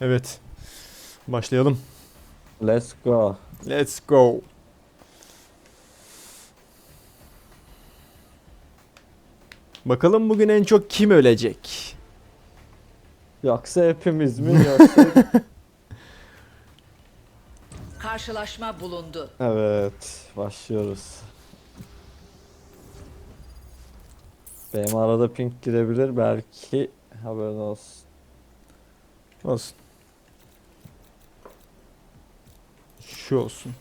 Evet. Başlayalım. Let's go. Let's go. Bakalım bugün en çok kim ölecek? Yoksa hepimiz mi yoksa... Karşılaşma bulundu. evet başlıyoruz. Benim arada pink girebilir belki haberin olsun. Olsun. Şu olsun.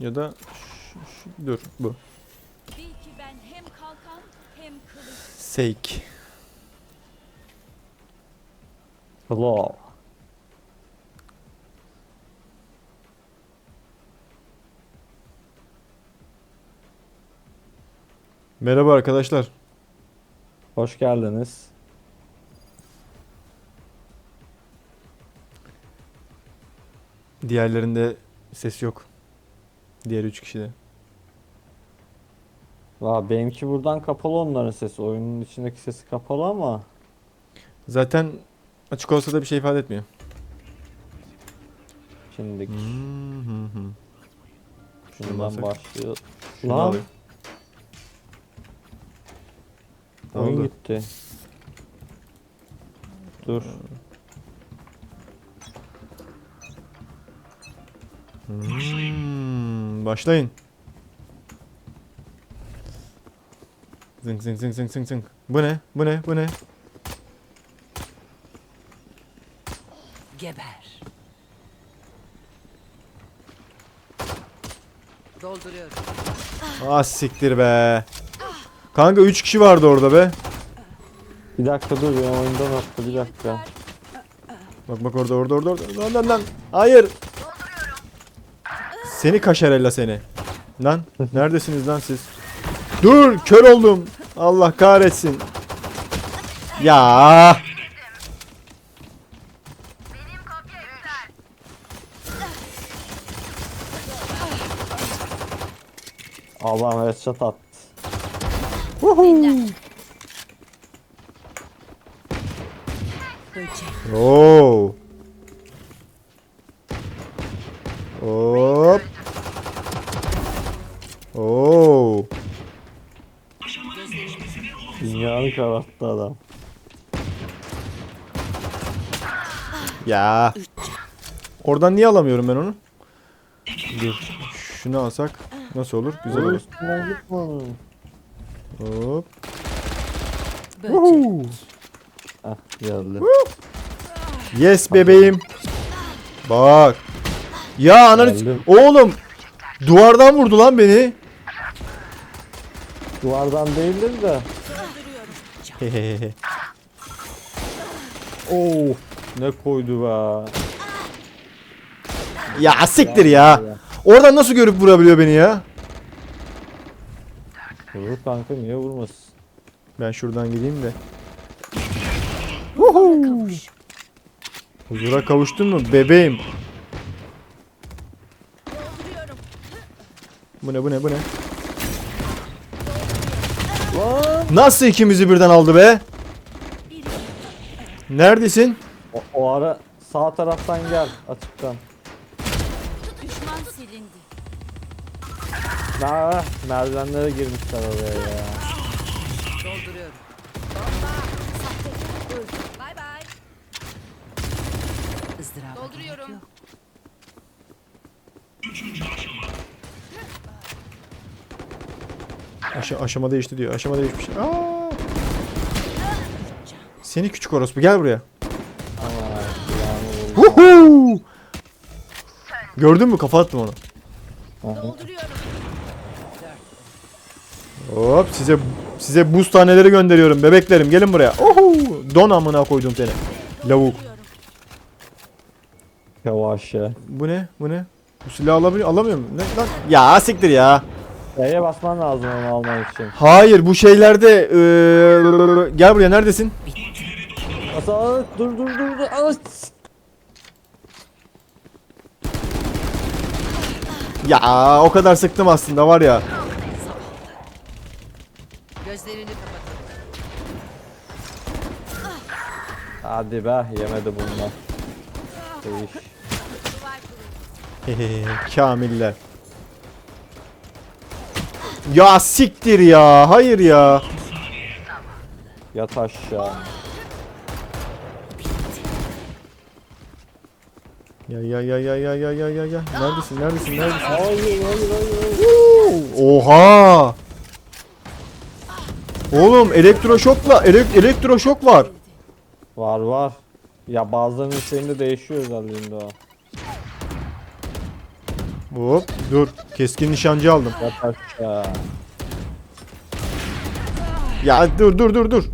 Ya da şu, şu- dur bu. Bil ki ben hem kalkan hem kılıç. Sake. Hello. Merhaba arkadaşlar. Hoş geldiniz. Diğerlerinde ses yok. Diğer üç kişide. Valla benimki buradan kapalı onların sesi. Oyunun içindeki sesi kapalı ama Zaten açık olsa da bir şey ifade etmiyor. şimdilik Hmm, hı hı. Şunu şundan başlıyor. Şunu Lan alayım. Ne oyun oldu? gitti. Dur. Hmm, başlayın. Zınk zınk zınk zınk zınk zınk. Bu ne? Bu ne? Bu ne? Geber. Dolduruyorum. Ah siktir be. Kanka 3 kişi vardı orada be. Bir dakika dur benim oyundan attı bir dakika. Bak bak orada orada orada orada. Lan lan lan. Hayır. Seni kaşarella seni. Lan neredesiniz lan siz? Dur kör oldum. Allah kahretsin. Ya. Allah'ım headshot attı. Oo. Hop. Oo. Dünyanı kararttı adam. Ya. Oradan niye alamıyorum ben onu? Dur. Şunu alsak nasıl olur? Güzel olur. Hop. Woohoo. Heh geldi. Yes bebeğim. Bak. Ya ananı Geldim. oğlum. Duvardan vurdu lan beni. Duvardan değildir de. Oo, ne koydu be. ya siktir ya. Oradan nasıl görüp vurabiliyor beni ya? Vurur kanka niye vurmasın? Ben şuradan gideyim de. Kavuş. Huzura kavuştun mu bebeğim? Bu ne bu ne bu ne? Lan! Nasıl ikimizi birden aldı be? Neredesin? O, o ara sağ taraftan gel açıktan. Düşman silindi. Ha, merdivenlere girmişler oraya ya. Dolduruyorum. Bay bay. Izdıraba Dolduruyorum. gerek yok. Aşa aşama değişti diyor. Aşama değişmiş. Aa! Seni küçük orospu gel buraya. Huhu! Gördün mü kafa attım onu. Hop size size buz taneleri gönderiyorum bebeklerim gelin buraya. Ohu! Don amına koydum seni. Lavuk. Yavaş ya. Bu ne? Bu ne? Bu silahı alabiliyor alamıyor mu? Ne lan? Ya siktir ya. E'ye basman lazım onu alman için. Hayır bu şeylerde eee, gel buraya neredesin? Asa dur dur dur dur. Ya o kadar sıktım aslında var ya. Gözlerini kapatın. Hadi be yemedi bunlar. Değiş. Kamiller. Ya siktir ya. Hayır ya. Yat aşağı. Ya ya ya ya ya ya ya ya ya. Neredesin? Neredesin? Neredesin? Hayır hayır hayır. Oha! Oğlum elektroşokla elek, elektroşok var. Var var. Ya bazılarının şeyinde değişiyor özelliğinde o. Hop dur. Keskin nişancı aldım. Yat aşağı. Ya dur dur dur dur.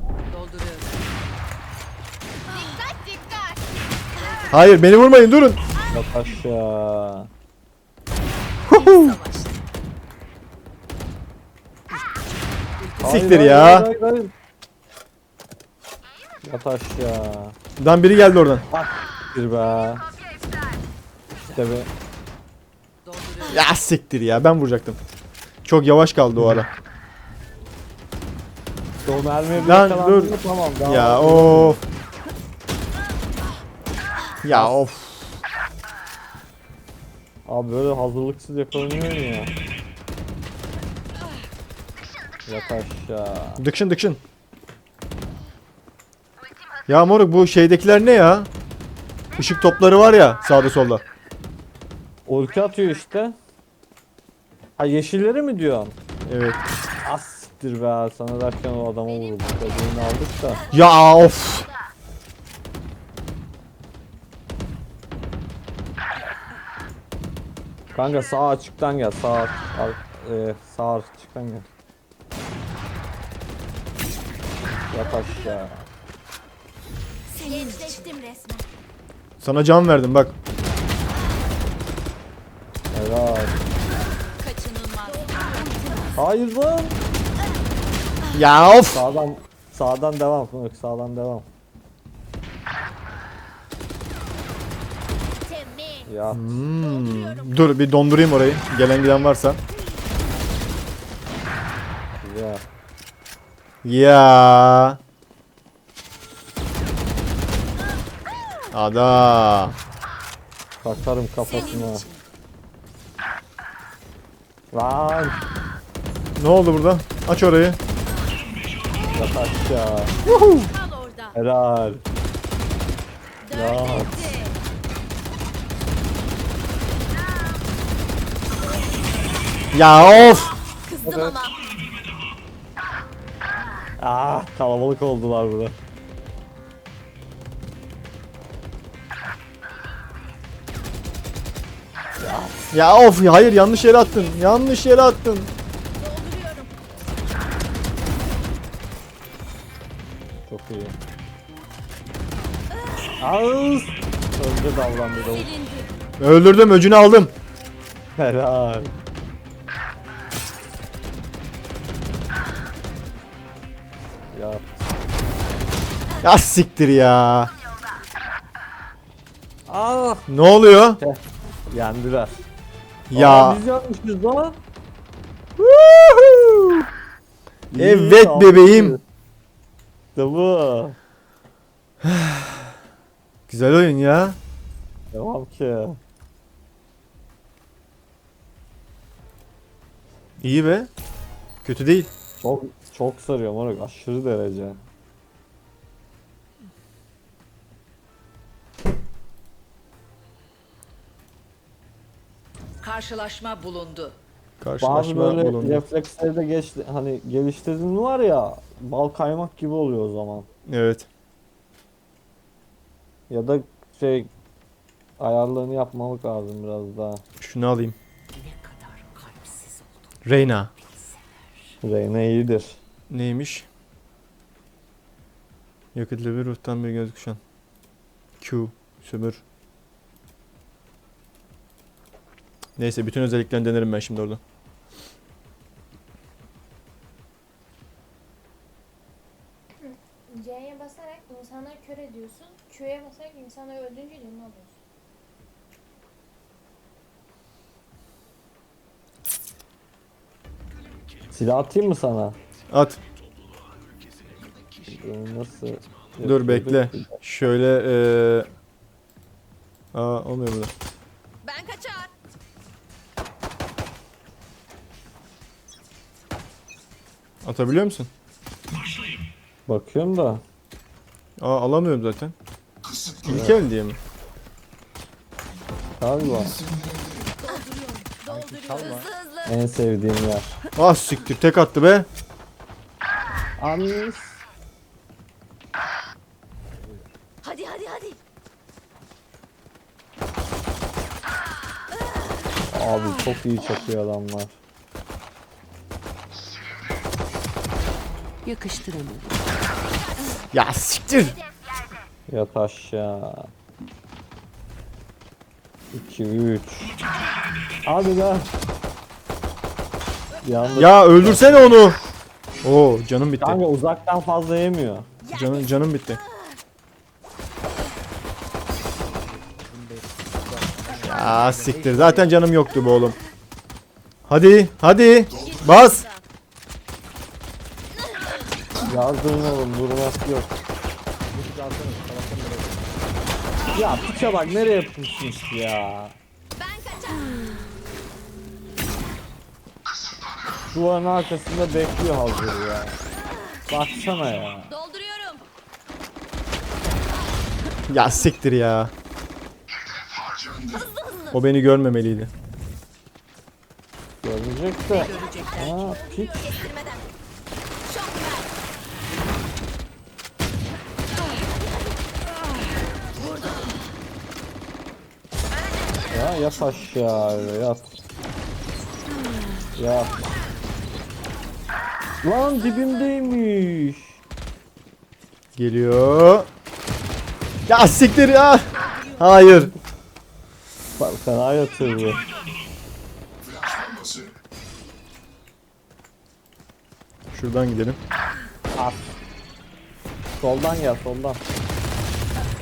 Hayır beni vurmayın durun. Yat aşağı. Siktir Hayır, ya. hayır, hayır, hayır. Yat aşağı. Dan biri geldi oradan. Bir be. İşte be. Ya siktir ya ben vuracaktım. Çok yavaş kaldı o ara. O mermiye bir Lan dur. mı Tamam. Ya of. Ya of. Abi böyle hazırlıksız yakalanıyor mu ya? Yat aşağı. Dıkşın dıkşın. Ya moruk bu şeydekiler ne ya? Işık topları var ya sağda solda. Ulti atıyor işte. Ha yeşilleri mi diyorsun? Evet. Az siktir be sana derken o adama vurduk. Ödülünü aldık da. Ya of. Kanka sağ açıktan gel sağ ar e, sağ açıktan gel. Yat aşağı. Gençleştim resmen. Sana can verdim bak. Helal. Hayır lan. Ya of. Sağdan sağdan devam. Fınık, Sağdan devam. Ya Hmm. Dur bir dondurayım orayı. Gelen giden varsa. ya. Ya. Ada. Takarım kafasına. Lan. Ne oldu burada? Aç orayı. Yat aşağı. Kal orada. Helal. Ya. Dört etti. Ya of. Kızdım ama. Ah kalabalık oldular burada. Ya of hayır yanlış yere attın. Yanlış yere attın. Ağız. Önce davrandı da. Silindi. Öldürdüm öcünü aldım. Helal. Ya Ya siktir ya. ah Ne oluyor? yendiler. Ya. Aa, biz yanmışız lan. Woohoo! Evet bebeğim. İşte bu. Güzel oyun ya. Devam ki. İyi be. Kötü değil. Çok çok sarıyor moruk aşırı derece. Karşılaşma bulundu. Bazı Karşılaşma böyle bulundu. refleksleri de geç, hani geliştirdin var ya bal kaymak gibi oluyor o zaman. Evet. Ya da şey ayarlarını yapmalık lazım biraz daha. Şunu alayım. Reyna. Reyna iyidir. Neymiş? Yakıtlı bir ruhtan bir göz kuşan. Q. Sömür. Neyse bütün özelliklerini denerim ben şimdi orada. C'ye basarak insanları kör ediyorsun. Q'ye basarak insanları öldürünce canını alıyorsun. Silah atayım mı sana? At. Ee, Nasıl? Dur bekle. Şöyle eee Aa olmuyor burada. Ben kaçar. Atabiliyor musun? Bakıyorum da. Aa alamıyorum zaten. İlk el diye mi? Hızlı hızlı. En sevdiğim yer. Ah siktir tek attı be. Amis. Hadi hadi hadi. Abi çok iyi çakıyor adamlar. Yakıştıramadım. Ya siktir. Yat aşağı. 2 3. Hadi lan. Yalnız Ya öldürsene onu. Oo canım bitti. kanka uzaktan fazla yemiyor. Canım canım bitti. Ya siktir. Zaten canım yoktu bu oğlum. Hadi, hadi. Bas. Yardım oğlum durması yok. Ya piçe bak nereye yapmışsınız ya. Duvarın arkasında bekliyor hazır ya. Baksana ya. Dolduruyorum. Ya siktir ya. O beni görmemeliydi. Görecek de. Aa piç. Yat aşağı yat. Yat. Lan dibimdeymiş. Geliyor. Ya siktir ya. Hayır. Bak fena yatırdı. Şuradan gidelim. At. Soldan gel soldan.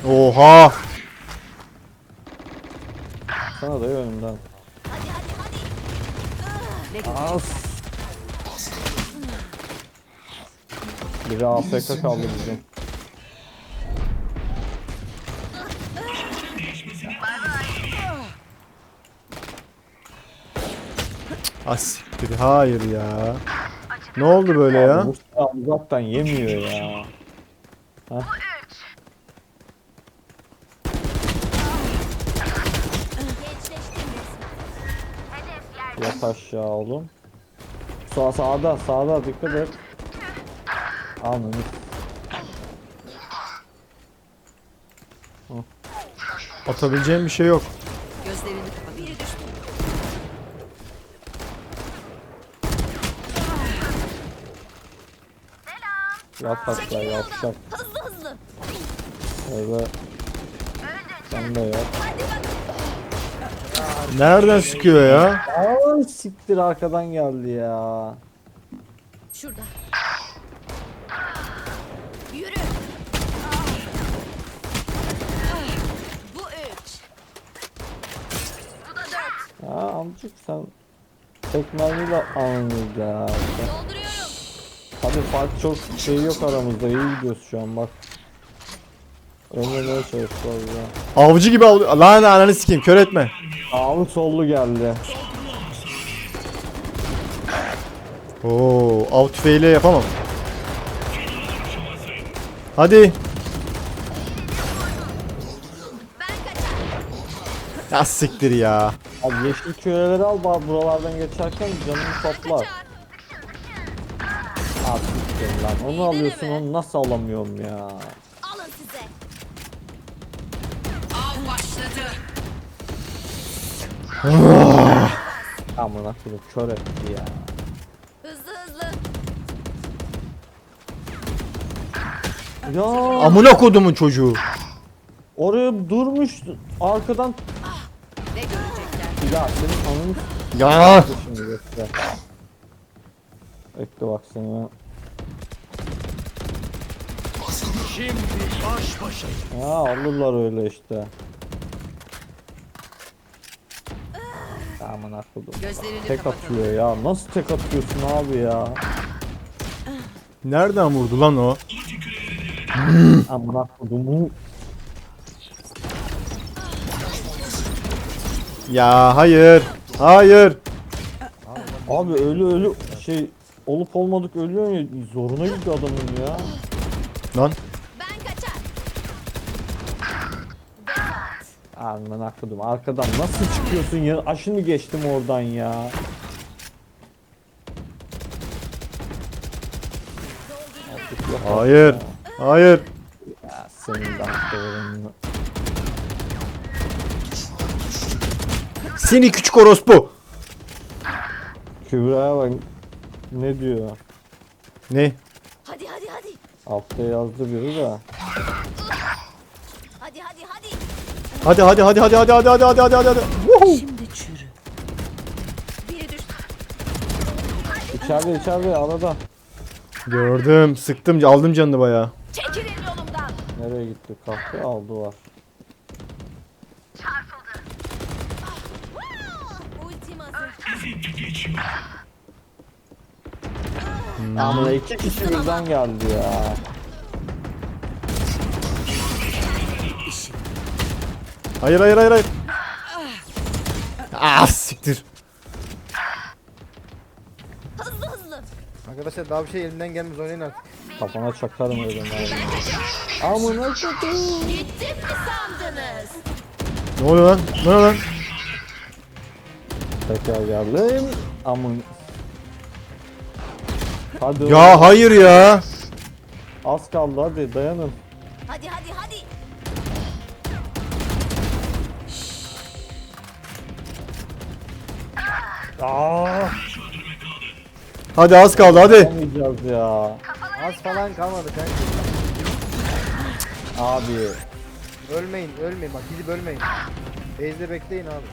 Oha. Sana da önümden. Hadi hadi hadi. As. Biri AFK kaldı bizim. Ah siktir. Hayır ya. Ne oldu böyle ya? Mustafa uzaktan yemiyor ya. Gençleştim Yat aşağı oğlum. Sağ sağda sağda dikkat et. Ananı. Atabileceğim bir şey yok. Gözlerini kapat. Biri düştü. Yat aşağı yatacak. Hızlı hızlı. Öyle. Sen de yat. Nereden sıkıyor ya? Ay siktir arkadan geldi ya. Şurada. Yürü. Bu üç. Bu da dört. Ya amcık sen tek mermiyle anlıyoruz ya. Dolduruyorum. Hadi fark çok şey yok aramızda iyi gidiyoruz şu an bak. Önlemeye çalışıyoruz ya. Avcı gibi avlıyor. Lan ananı sikeyim kör etme. Sağlı sollu geldi. Oo, av tüfeğiyle yapamam. Hadi. Ya siktir ya. Abi yeşil küreleri al bak buralardan geçerken canını toplar. Abi siktir lan onu alıyorsun onu nasıl alamıyorum ya. Amına koyayım kör etti ya. Hızlı hızlı. Ya Amına kodumun çocuğu. oraya durmuş arkadan Ne görecekler? ya senin anını Ya. s- şimdi bekle. Bekle bak seni. Ya alırlar öyle işte. Aman akıllı. Gözlerini Tek kapatalım. atıyor ya. Nasıl tek atıyorsun abi ya? Nereden vurdu lan o? Aman akıllı. Ya hayır. Hayır. Abi ölü ölü şey olup olmadık ölüyor ya zoruna gitti adamın ya. Lan. Ben kaçar. Aman akıdım arkadan nasıl çıkıyorsun ya? Aşını geçtim oradan ya. Artık yok Hayır. Hayır. Ya senin de. Seni küçük orospu. Kübra'ya bak ne diyor? Ne? Hadi hadi hadi. Altta yazdı biri de. Hadi hadi hadi hadi hadi hadi hadi hadi hadi hadi hadi. Şimdi çürü. Biri düştü. İçeride içeride arada. Gördüm. Sıktım. Aldım canını bayağı. Çekilin yolumdan. Nereye gitti? Kalktı aldı var. Ultim hazır. Ama iki kişi birden geldi ya. Hayır hayır hayır hayır. Ah siktir. Hızlı hızlı. Arkadaşlar daha bir şey elimden gelmez oynayın artık. Kafana çakarım öyle abi. Amına koyayım. Gittim mi sandınız? Ne oluyor lan? Ne oluyor lan? Tekrar geldim. Amın. Hadi Ya hayır ya. az kaldı hadi dayanın. Aa, Hadi az kaldı hadi. ya. Az falan kalmadı kanka. Abi. Ölmeyin, ölmeyin. Bak gidip ölmeyin. Base'de bekleyin abi.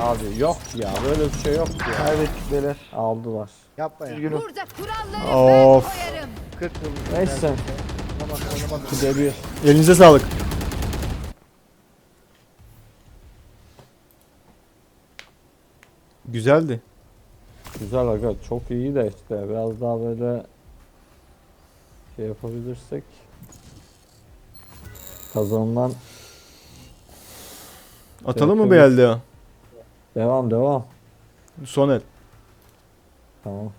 Abi yok ya böyle bir şey yok ya. Kaybettik beyler. Aldılar. Yapma ya. Burada kuralları Of. ben koyarım. 40 vurmuş. Neyse. Tamam oynamadım. Elinize sağlık. Güzeldi. Güzel aga çok iyi de işte biraz daha böyle şey yapabilirsek kazanılan Atalım mı Evet, bir elde devam devam. Son el. Tamam.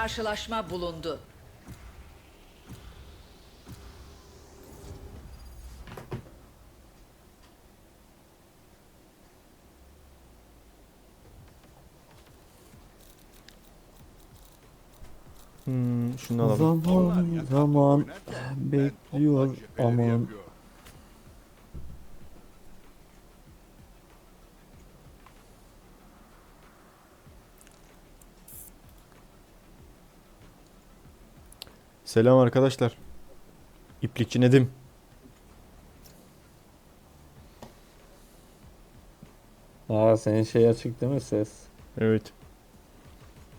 Karşılaşma bulundu. Hmm, şunu alalım. Zaman zaman bekliyor aman. Selam arkadaşlar. İplikçi Nedim. Aa senin şey açık değil mi ses? Evet.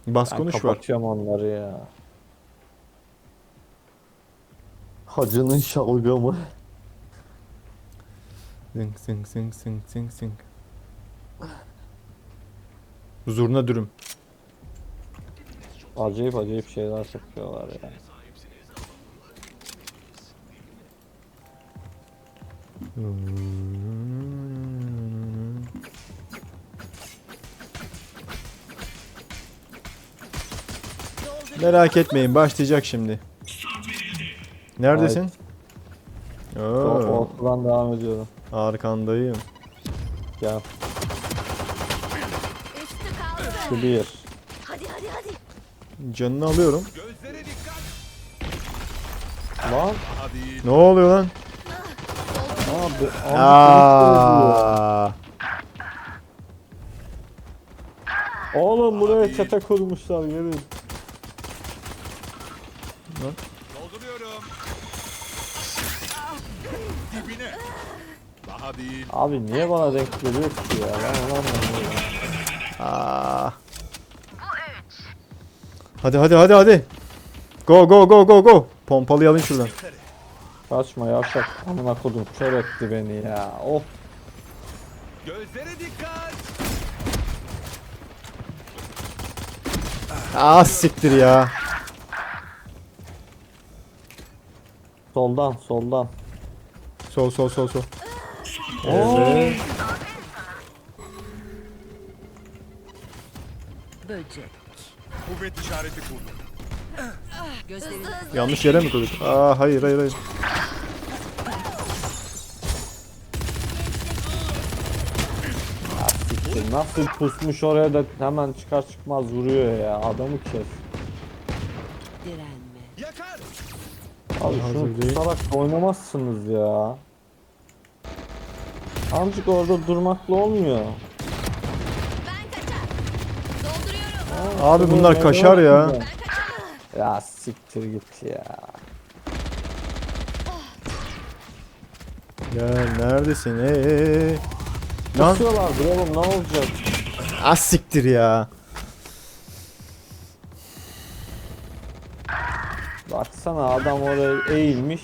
Bas Ben konuş var. kapatıyorum onları ya. Hacının şalgamı. Zing zing zing zing zing zing. Zurna dürüm. Acayip acayip şeyler yapıyorlar ya. Merak etmeyin başlayacak şimdi. Neredesin? Oo, Ortadan devam ediyorum. arkandayım. Gel. Üstü kaldı. Şu bir. Hadi hadi hadi. Canını alıyorum. Lan. Ne oluyor lan? Abi. abi Aa. Oğlum buraya çete kurmuşlar gelin. Dolduruyorum. Dibine. Daha değil. Abi niye bana denk geliyor ki ya? Ben anlamıyorum. Aa. Hadi hadi hadi hadi. Go go go go go. Pompalıyı alın şuradan. Kaçma yavşak. Amına kodum kör etti beni ya. Of. Gözlere dikkat. Ah siktir ya. Soldan soldan. Sol sol sol sol. Evet. Böcek. Kuvvet işareti kurdum. Gözlerini Yanlış yere mi koyduk? Aa hayır hayır hayır. Siktir, Nasıl pusmuş oraya da hemen çıkar çıkmaz vuruyor ya. Adamı kes. direnme. Yakar. Abi Hazır şunu değil. da oynamazsınız ya. Amcık orada durmakla olmuyor. Abi bunlar kaşar ya. Ya siktir git ya. Ya neredesin? Ee? Lan Kusuyorlardır oğlum ne olacak? ah siktir ya. Baksana adam oraya eğilmiş.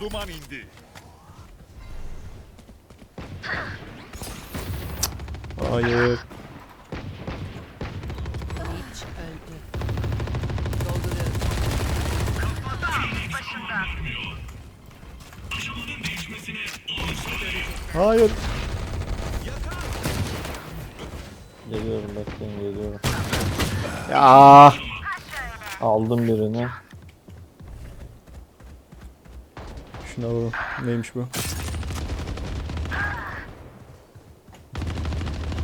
Duman indi. Hayır. Hiç öldü. Dolduruyorum. Hayır. Geliyorum bekleyin geliyorum. Ya. Aldım birini. Şuna alalım. Neymiş bu?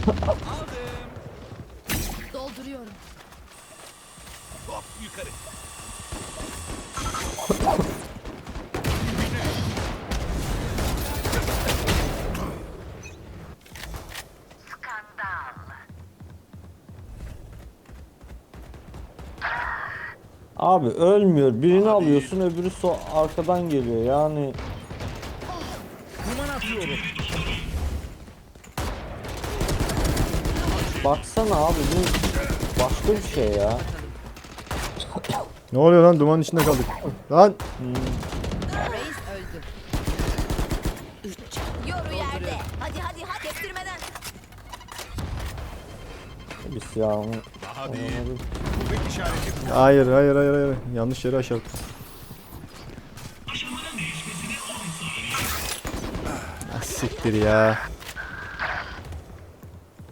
Abi ölmüyor. Birini alıyorsun öbürü so arkadan geliyor. Yani Duman atıyorum. baksana abi bu başka bir şey ya. Ne oluyor lan? Dumanın içinde kaldık. Lan. Reis öldü. Üç. Yoru yerde. Hadi hadi hadi kestirmeden. Bir silahımı Daha değil. Hayır hayır hayır hayır. Yanlış yere aşağı. Ah, siktir ya.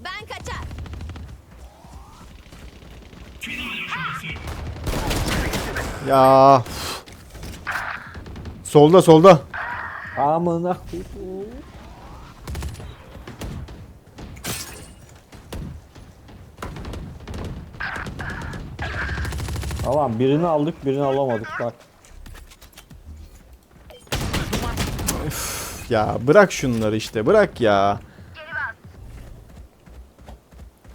Ben kaçar. Ya. Solda solda. Amına koyayım. Tamam birini aldık birini alamadık bak. Ya bırak şunları işte bırak ya.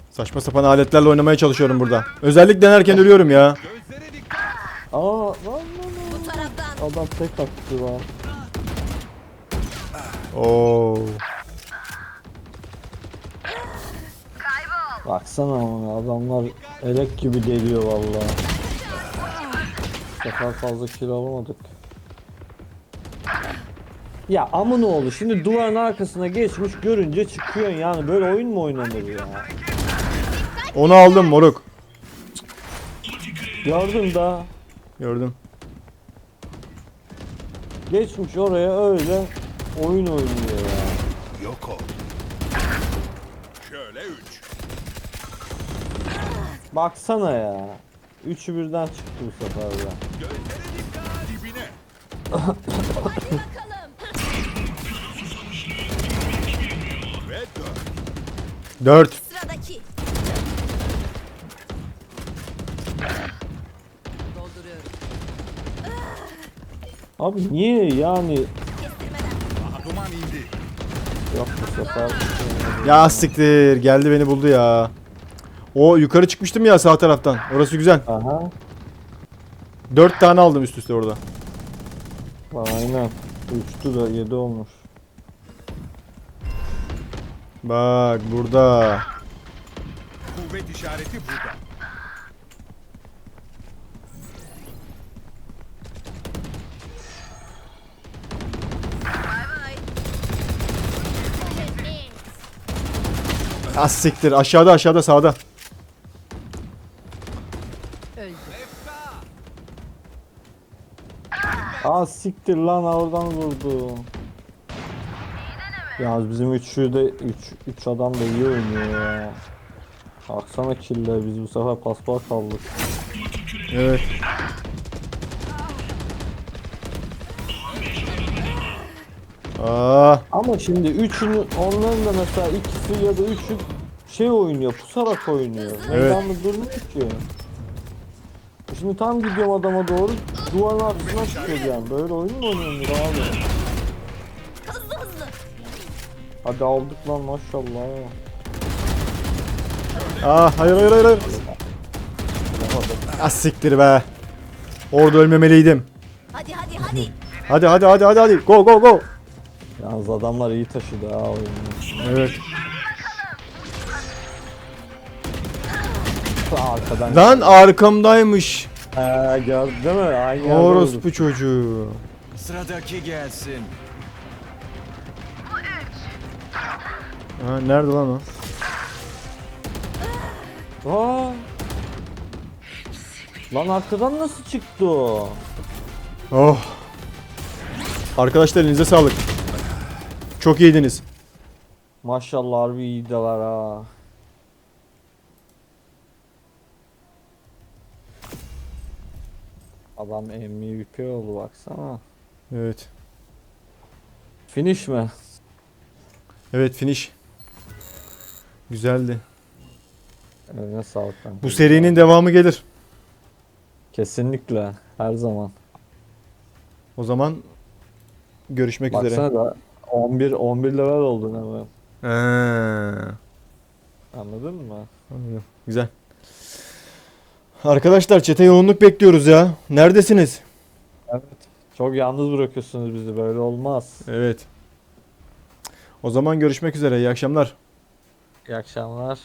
Saçma sapan aletlerle oynamaya çalışıyorum burada. Özellik denerken ölüyorum ya. Aa lan lan lan. Adam tek attı lan. Oo. Baksana ona adamlar elek gibi deliyor vallahi. Sefer fazla kill alamadık. Ya amın oğlu şimdi duvarın arkasına geçmiş görünce çıkıyorsun yani böyle oyun mu oynanır ya? Onu aldım moruk. Gördüm da Gördüm. geçmiş oraya öyle oyun oynuyor ya. Yok ol. Şöyle üç. Baksana ya. Üçü birden çıktı bu sefer de. Gözlere dikkat. Dibine. Ve dört. 4. Sıradaki. Dolduruyorum. Abi niye yani Kestirmeden. Daha duman indi. yok bu sefer Ya siktir. Geldi beni buldu ya. O yukarı çıkmıştım ya sağ taraftan. Orası güzel. Aha. Dört tane aldım üst üste orada. Aynen. Uçtu da yedi olmuş. Bak burada. Kuvvet işareti burada. Ah, Az. Aşağıda aşağıda sağda. Siktir lan oradan vurdu. Ya bizim üçü de üç, üç adam da iyi oynuyor ya. Baksana killer biz bu sefer paspal kaldık. Evet. Aa, Ama şimdi üçünü onların da mesela ikisi ya da üçü şey oynuyor pusarak oynuyor. Meydanlı durmuyor ki. Şimdi tam gidiyorum adama doğru duvarın arkasına çıkacağım. Böyle oyun mu oynanır abi? Hızlı hızlı. Hadi aldık lan maşallah. aa hayır hayır hayır. hayır. Az siktir be. Orada ölmemeliydim. Hadi hadi hadi. Hadi hadi hadi hadi hadi. Go go go. Yalnız adamlar iyi taşıdı ha oyunu. Evet. Arkadan. Lan arkamdaymış. Ee, gördün değil mi? Aynı yerde Orospu çocuğu. Sıradaki gelsin. Ha, nerede lan o? Aa! Lan arkadan nasıl çıktı o? Oh. Arkadaşlar elinize sağlık. Çok iyiydiniz. Maşallah harbi iyiydiler ha. Adam MVP oldu baksana. Evet. Finish mi? Evet finish. Güzeldi. Eline sağlık kanka. Bu serinin devamı gelir. Kesinlikle her zaman. O zaman görüşmek üzere. Baksana da 11 11 level oldun hemen. Ha, Anladın mı? anladım. Güzel. Arkadaşlar çete yoğunluk bekliyoruz ya. Neredesiniz? Evet. Çok yalnız bırakıyorsunuz bizi böyle olmaz. Evet. O zaman görüşmek üzere. İyi akşamlar. İyi akşamlar.